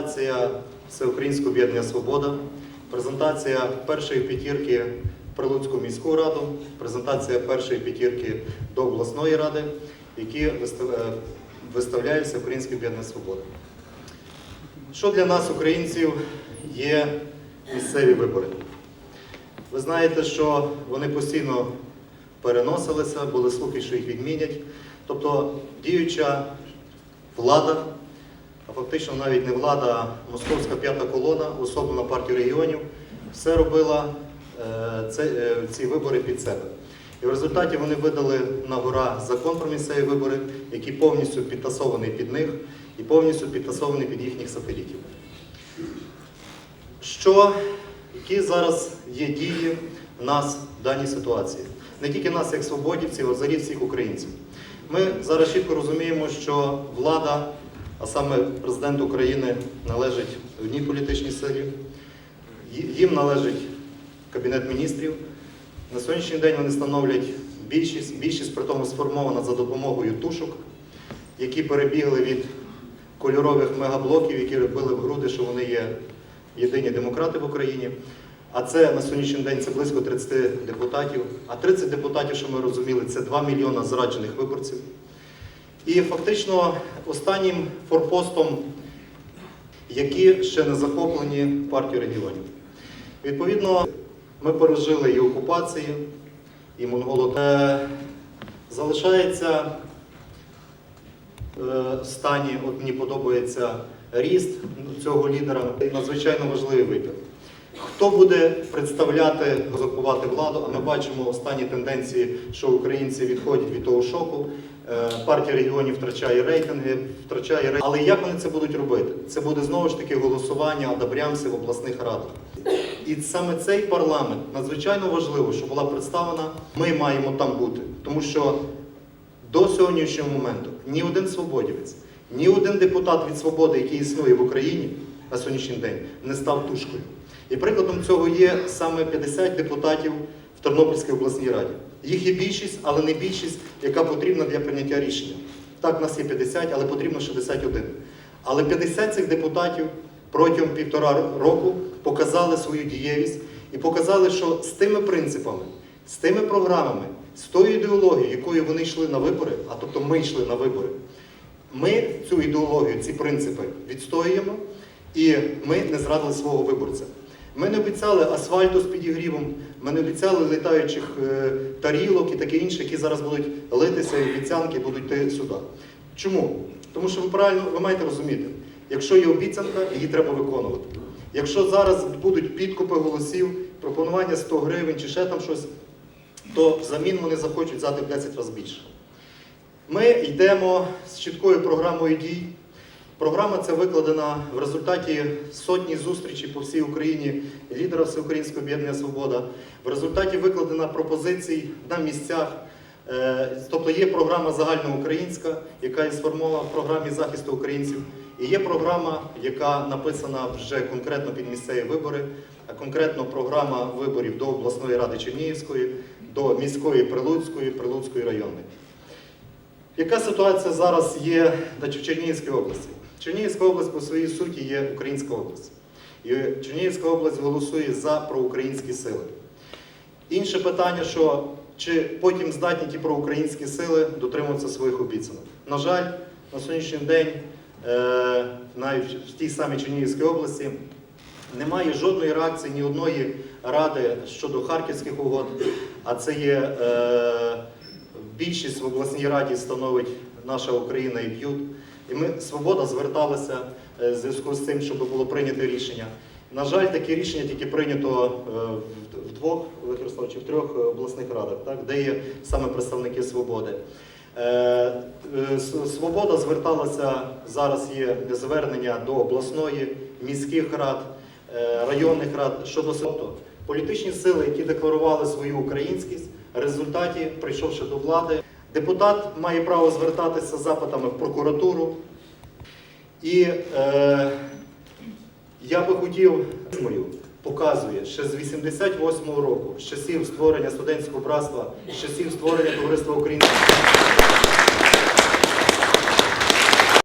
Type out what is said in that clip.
презентація Всеукраїнського об'єднання Свобода, презентація першої п'ятірки Прилуцьку міську раду, презентація першої п'ятірки до обласної ради, які е, виставляє Всеукраїнське об'єднання Свобода. Що для нас, українців, є місцеві вибори? Ви знаєте, що вони постійно переносилися, були слухи, що їх відмінять. Тобто діюча влада, а фактично навіть не влада, московська п'ята колона, особливо партію регіонів, все робила е, е, ці вибори під себе. І в результаті вони видали на гора закон про місцеві вибори, який повністю підтасований під них і повністю підтасований під їхніх сателітів. Що, які зараз є дії нас в даній ситуації? Не тільки нас, як свободівців, а взагалі всіх українців. Ми зараз чітко розуміємо, що влада, а саме президент України, належить одній політичній силі, їм належить Кабінет міністрів. На сьогоднішній день вони становлять більшість, більшість при тому сформована за допомогою тушок, які перебігли від кольорових мегаблоків, які робили в груди, що вони є єдині демократи в Україні. А це на сьогоднішній день це близько 30 депутатів. А 30 депутатів, що ми розуміли, це 2 мільйона зраджених виборців. І фактично останнім форпостом, які ще не захоплені партією регіонів. Відповідно, ми пережили і окупації, і монголод. Е, залишається е, в стані, от мені подобається ріст цього лідера, надзвичайно важливий вибір. Хто буде представляти, закувати владу? А ми бачимо останні тенденції, що українці відходять від того шоку. Е, Партія регіонів втрачає рейтинги, втрачає рейтинги. Але як вони це будуть робити? Це буде знову ж таки голосування одобрямців в обласних радах. І саме цей парламент надзвичайно важливо, щоб була представлена. Ми маємо там бути, тому що до сьогоднішнього моменту ні один свободівець, ні один депутат від свободи, який існує в Україні на сьогоднішній день, не став тушкою. І прикладом цього є саме 50 депутатів в Тернопільській обласній раді. Їх є більшість, але не більшість, яка потрібна для прийняття рішення. Так, в нас є 50, але потрібно 61. Але 50 цих депутатів протягом півтора року показали свою дієвість і показали, що з тими принципами, з тими програмами, з тою ідеологією, якою вони йшли на вибори, а тобто ми йшли на вибори, ми цю ідеологію, ці принципи відстоюємо, і ми не зрадили свого виборця. Ми не обіцяли асфальту з підігрівом, ми не обіцяли літаючих е, тарілок і таке інше, які зараз будуть литися і обіцянки будуть йти сюди. Чому? Тому що ви правильно ви маєте розуміти, якщо є обіцянка, її треба виконувати. Якщо зараз будуть підкупи голосів, пропонування 100 гривень чи ще там щось, то взамін вони захочуть взяти в 10 разів більше. Ми йдемо з чіткою програмою дій. Програма ця викладена в результаті сотні зустрічей по всій Україні лідера Всеукраїнського об'єднання Свобода. В результаті викладена пропозицій на місцях. Е, Тобто є програма загальноукраїнська, яка є сформована в програмі захисту українців. І є програма, яка написана вже конкретно під місцеві вибори, а конкретно програма виборів до обласної ради Чернігівської, до міської Прилуцької, Прилуцької районної. Яка ситуація зараз є в Чернігівській області? Чернігівська область по своїй суті є українська область. І Чернігівська область голосує за проукраїнські сили. Інше питання, що чи потім здатні ті проукраїнські сили дотримуватися своїх обіцянок. На жаль, на сьогоднішній день, е, навіть в тій самій Чернігівській області, немає жодної реакції ні одної ради щодо харківських угод, а це є е, більшість в обласній раді становить наша Україна і б'ют. І ми свобода зверталася е, в зв'язку з цим, щоб було прийнято рішення. На жаль, таке рішення тільки прийнято е, в- двох Олег Ярославович, в трьох обласних радах, так, де є саме представники свободи. Е, Свобода зверталася зараз є звернення до обласної, міських рад, районних рад щодо тобто, політичні сили, які декларували свою українськість, в результаті, прийшовши до влади, депутат має право звертатися з запитами в прокуратуру. І е, я би хотів показує ще з 88-го року, з часів створення студентського братства, з часів створення товариства українських.